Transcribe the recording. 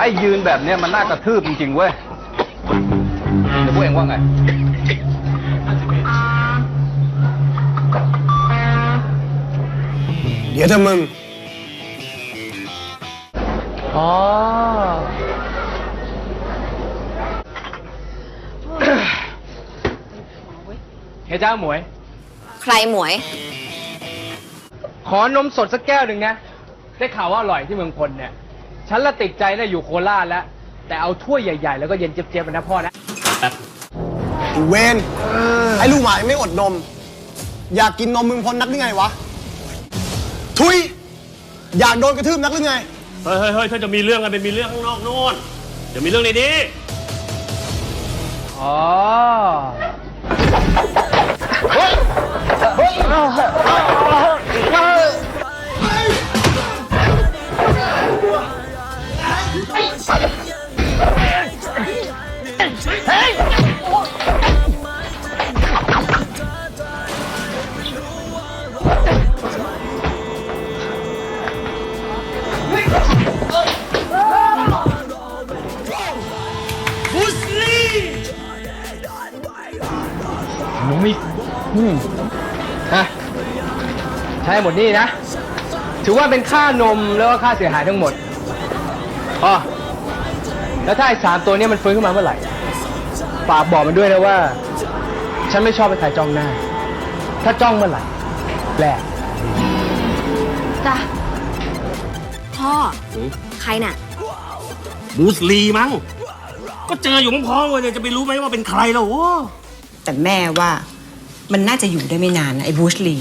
อ้ยืนแบบเนี้ยมันน่ากระทืบจริงๆเว้ยเดี๋ยวพวกเองว่าไง เดี๋ยวเธอมึง อ๋อ เฮ้ยจ้าหมวย ใครหมวย ขอนมสดสักแก้วหนึ่งนะ ได้ข่าวว่าอร่อยที่เมืองพลเนี่ย ฉันละติดใจนะอยู่โคราชแล้ว แต่เอาถ้วยใหญ่ ๆ แล้วก็เย็นเจี๊ยบๆนะพ่อนะไอ้เวนไอ้ลูกหมายังไม่อดนม อยากกินนมมึงพลนักหรือไงวะ ทุย อยากโดนกระทืบนักหรือไง เฮ้ยเฮ้ยเฮ้ยถ้าจะมีเรื่องกันเป็นมีเรื่องข้างนอกโน่นจะมีเรื่องในนี้อ๋อ หนูมีอืมฮะใช้หมดนี่นะ ถือว่าเป็นค่านมแล้วก็ค่าเสียหายทั้งหมดอ๋อ แล้วถ้าไอ้สามตัวเนี้มันฟื้นขึ้นมาเมื่อไหร่ฝากบอกมันด้วยนะว่า ฉันไม่ชอบให้ใครจ้องหน้า ถ้าจ้องเมื่อไหร่แหลกจ้ะพ่อใครน่ะบูสลีมั้ง ก็เจออยู่พร้อมๆกันเนี่ยจะไปรู้ไหมว่าเป็นใครแล้วโอ้แต่แม่ว่ามันน่าจะอยู่ได้ไม่นานนะไอ้บูชลี